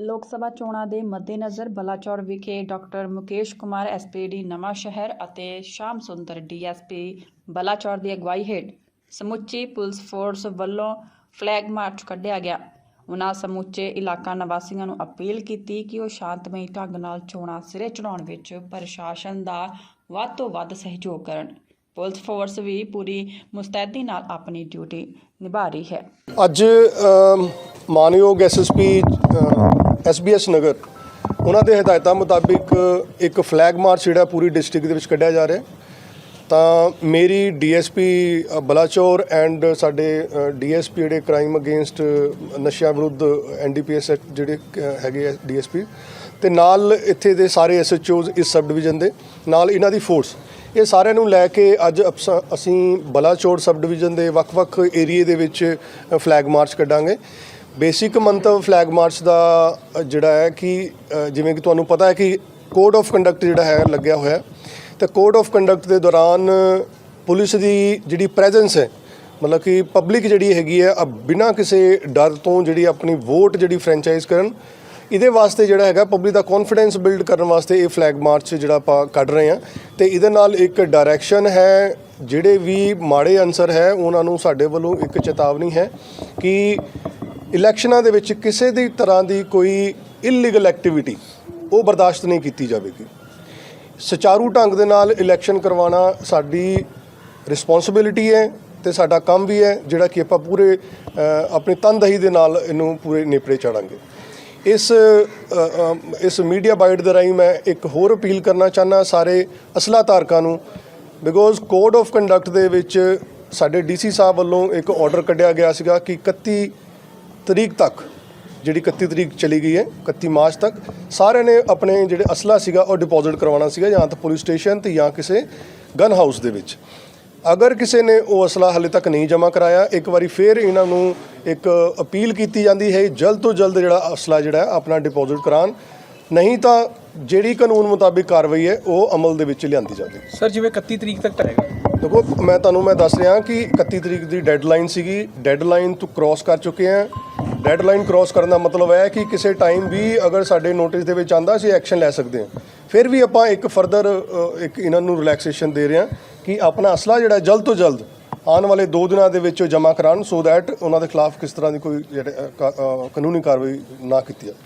ਲੋਕ ਸਭਾ ਚੋਣਾਂ ਦੇ ਮੱਦੇਨਜ਼ਰ ਬਲਾਚੌਰ ਵਿਖੇ ਡਾਕਟਰ ਮੁਕੇਸ਼ ਕੁਮਾਰ ਐਸਪੀਡੀ ਨਵਾਂ ਸ਼ਹਿਰ ਅਤੇ ਸ਼ਾਮ ਸੁੰਦਰ ਡੀਐਸਪੀ ਬਲਾਚੌਰ ਦੀ ਅਗਵਾਈ ਹੇਠ ਸਮੁੱਚੀ ਪੁਲਿਸ ਫੋਰਸ ਵੱਲੋਂ ਫਲੈਗ ਮਾਰਚ ਕੱਢਿਆ ਗਿਆ। ਉਨ੍ਹਾਂ ਸਮੁੱਚੇ ਇਲਾਕਾ ਨਿਵਾਸੀਆਂ ਨੂੰ ਅਪੀਲ ਕੀਤੀ ਕਿ ਉਹ ਸ਼ਾਂਤਮਈ ਢੰਗ ਨਾਲ ਚੋਣਾਂ ਸਿਰੇ ਚੜਾਉਣ ਵਿੱਚ ਪ੍ਰਸ਼ਾਸਨ ਦਾ ਵੱਧ ਤੋਂ ਵੱਧ ਸਹਿਯੋਗ ਕਰਨ। ਪੁਲਿਸ ਫੋਰਸ ਵੀ ਪੂਰੀ ਮੁਸਤੈਦੀ ਨਾਲ ਆਪਣੀ ਡਿਊਟੀ ਨਿਭਾ ਰਹੀ ਹੈ। ਅੱਜ ਅਮ, ਮਾਨਯੋਗ ਐਸਐਸਪੀ ਐਸਬੀਐਸ ਨਗਰ ਉਹਨਾਂ ਦੇ ਹਦਾਇਤਾਂ ਮੁਤਾਬਿਕ ਇੱਕ ਫਲੈਗ ਮਾਰਚ ਜਿਹੜਾ ਪੂਰੀ ਡਿਸਟ੍ਰਿਕਟ ਦੇ ਵਿੱਚ ਕੱਢਿਆ ਜਾ ਰਿਹਾ। ਤਾਂ ਮੇਰੀ ਡੀਐਸਪੀ ਬਲਾਚੌਰ ਐਂਡ ਸਾਡੇ ਡੀਐਸਪੀ ਜਿਹੜੇ ਕ੍ਰਾਈਮ ਅਗੇਂਸਟ ਨਸ਼ਿਆਂ ਵਿਰੁੱਧ ਐਨਡੀਪੀਐਸ ਜਿਹੜੇ ਅ, ਹੈਗੇ ਆ ਡੀਐਸਪੀ ਤੇ ਨਾਲ ਇੱਥੇ ਦੇ ਸਾਰੇ ਐਸਐਚਓਜ਼ ਇਸ ਸਬ ਡਿਵੀਜ਼ਨ ਦੇ ਨਾਲ ਇਹਨਾਂ ਦੀ ਫੋਰਸ ਇਹ ਸਾਰਿਆਂ ਨੂੰ ਲੈ ਕੇ ਅੱਜ ਅਪਸ- ਅਸੀਂ ਬਲਾਚੌਰ ਸਬ ਡਿਵੀਜ਼ਨ ਦੇ ਵੱਖ-ਵੱਖ ਏਰੀਏ ਦੇ ਵਿੱਚ ਫਲੈਗ ਮਾਰਚ ਕੱਢਾਂਗੇ। ਬੇਸਿਕ ਮੰਤਵ ਫਲੈਗ ਮਾਰਚ ਦਾ ਜਿਹੜਾ ਹੈ ਕਿ ਜਿਵੇਂ ਕਿ ਤੁਹਾਨੂੰ ਪਤਾ ਹੈ ਕਿ ਕੋਡ ਆਫ ਕੰਡਕਟ ਜਿਹੜਾ ਹੈ, ਲੱਗਿਆ ਹੋਇਆ ਹੈ। ਤੇ ਕੋਡ ਆਫ ਕੰਡਕਟ ਦੇ ਦੌਰਾਨ ਪੁਲਿਸ ਦੀ ਜਿਹੜੀ ਪ੍ਰੈਜ਼ੈਂਸ ਹੈ, ਮਤਲਬ ਕਿ ਪਬਲਿਕ ਜਿਹੜੀ ਹੈਗੀ ਹੈ ਬਿਨਾਂ ਕਿਸੇ ਡਰ ਤੋਂ ਜਿਹੜੀ ਆਪਣੀ ਵੋਟ ਜਿਹੜੀ ਫਰੈਂਚਾਈਜ਼ ਕਰਨ ਇਹਦੇ ਵਾਸਤੇ ਜਿਹੜਾ ਹੈਗਾ ਪਬਲਿਕ ਦਾ ਕੌਨਫੀਡੈਂਸ ਬਿਲਡ ਕਰਨ ਵਾਸਤੇ ਇਹ ਫਲੈਗ ਮਾਰਚ ਜਿਹੜਾ ਆਪਾਂ ਕੱਢ ਰਹੇ ਹਾਂ। ਤੇ ਇਹਦੇ ਨਾਲ ਇੱਕ ਡਾਇਰੈਕਸ਼ਨ ਹੈ, ਜਿਹੜੇ ਵੀ ਮਾੜੇ ਅਨਸਰ ਹੈ, ਉਹਨਾਂ ਨੂੰ ਸਾਡੇ ਵੱਲੋਂ ਇੱਕ ਚੇਤਾਵਨੀ ਹੈ ਕਿ ਇਲੈਕਸ਼ਨਾਂ ਦੇ ਵਿੱਚ ਕਿਸੇ ਦੀ ਤਰ੍ਹਾਂ ਦੀ ਕੋਈ ਇਲੀਗਲ ਐਕਟੀਵਿਟੀ ਉਹ ਬਰਦਾਸ਼ਤ ਨਹੀਂ ਕੀਤੀ ਜਾਵੇਗੀ। ਸੁਚਾਰੂ ਢੰਗ ਦੇ ਨਾਲ ਇਲੈਕਸ਼ਨ ਕਰਵਾਉਣਾ ਸਾਡੀ ਰਿਸਪੌਂਸਿਬਿਲਿਟੀ ਹੈ ਤੇ ਸਾਡਾ ਕੰਮ ਵੀ ਹੈ, ਜਿਹੜਾ ਕਿ ਆਪਾਂ ਪੂਰੇ ਆਪਣੀ ਤਨਦਹੀ ਦੇ ਨਾਲ ਇਹਨੂੰ ਪੂਰੇ ਨੇਪਰੇ ਚਾੜਾਂਗੇ। ਇਸ ਇਸ ਮੀਡੀਆ ਬਾਈਟ ਦੇ ਰਾਹੀਂ ਮੈਂ ਇੱਕ ਹੋਰ ਅਪੀਲ ਕਰਨਾ ਚਾਹਨਾ ਸਾਰੇ ਅਸਲਾ ਧਾਰਕਾਂ ਨੂੰ ਬਿਕੋਜ਼ ਕੋਡ ਆਫ ਕੰਡਕਟ ਦੇ ਵਿੱਚ ਸਾਡੇ ਡੀਸੀ ਸਾਹਿਬ ਵੱਲੋਂ ਇੱਕ ਆਰਡਰ ਕੱਢਿਆ ਗਿਆ ਸੀਗਾ ਕਿ 31 ਤਰੀਕ ਤੱਕ, ਜਿਹੜੀ 31 ਤਰੀਕ ਚਲੀ ਗਈ ਹੈ 31 ਮਾਰਚ ਤੱਕ, ਸਾਰਿਆਂ ਨੇ ਆਪਣੇ ਜਿਹੜੇ ਅਸਲਾ ਸੀਗਾ ਉਹ ਡਿਪੋਜ਼ਿਟ ਕਰਵਾਉਣਾ ਸੀਗਾ, ਜਾਂ ਤਾਂ ਪੁਲਿਸ ਸਟੇਸ਼ਨ ਤੇ ਜਾਂ ਕਿਸੇ ਗਨ ਹਾਊਸ ਦੇ ਵਿੱਚ। ਅਗਰ ਕਿਸੇ ਨੇ ਉਹ ਅਸਲਾ ਹਲੇ ਤੱਕ ਨਹੀਂ ਜਮ੍ਹਾਂ ਕਰਾਇਆ ਇੱਕ ਵਾਰੀ ਫੇਰ ਇਹਨਾਂ ਨੂੰ ਇੱਕ ਅਪੀਲ ਕੀਤੀ ਜਾਂਦੀ ਹੈ ਜਲਦ ਤੋਂ ਜਲਦ ਜਿਹੜਾ ਅਸਲਾ ਜਿਹੜਾ ਆਪਣਾ ਡਿਪੋਜ਼ਿਟ ਕਰਾਉਣ। ਨਹੀਂ ਤਾਂ ਜਿਹੜੀ ਕਾਨੂੰਨ ਮੁਤਾਬਿਕ ਕਾਰਵਾਈ ਹੈ ਉਹ ਅਮਲ ਦੇ ਵਿੱਚ ਲਿਆਂਦੀ ਜਾਵੇ। ਸਰ ਜਿਵੇਂ 31 ਤਰੀਕ ਤੱਕ ਟਰੇਗਾ ਦੇਖੋ ਮੈਂ ਤੁਹਾਨੂੰ ਮੈਂ ਦੱਸ ਰਿਹਾ ਕਿ 31 ਤਰੀਕ ਦੀ ਡੈਡਲਾਈਨ ਸੀਗੀ। ਡੈਡਲਾਈਨ ਤੋਂ ਕ੍ਰਾਸ ਕਰ ਚੁੱਕੇ ਆ ਡੈਡਲਾਈਨ ਕ੍ਰਾਸ ਕਰਨ ਦਾ ਮਤਲਬ ਹੈ ਕਿ ਕਿਸੇ ਟਾਈਮ ਵੀ ਅਗਰ ਸਾਡੇ ਨੋਟਿਸ ਦੇ ਵਿੱਚ ਆਂਦਾ ਅਸੀਂ ਐਕਸ਼ਨ ਲੈ ਸਕਦੇ ਹਾਂ। ਫਿਰ ਵੀ ਆਪਾਂ ਇੱਕ ਫਰਦਰ ਇੱਕ ਇਹਨਾਂ ਨੂੰ ਰਿਲੈਕਸੇਸ਼ਨ ਦੇ ਰਹੇ ਹਾਂ। ਕਿ ਆਪਣਾ ਅਸਲਾ ਜਿਹੜਾ ਜਲਦ ਤੋਂ ਜਲਦ ਆਉਣ ਵਾਲੇ 2 ਦਿਨਾਂ ਦੇ ਵਿੱਚ ਉਹ ਜਮ੍ਹਾਂ ਕਰਾਉਣ ਸੋ ਦੈਟ ਉਹਨਾਂ ਦੇ ਖਿਲਾਫ ਕਿਸ ਤਰ੍ਹਾਂ ਦੀ ਕੋਈ ਜਿਹੜੇ, ਕਾਨੂੰਨੀ ਕਾਰਵਾਈ ਨਾ ਕੀਤੀ ਜਾਵੇ।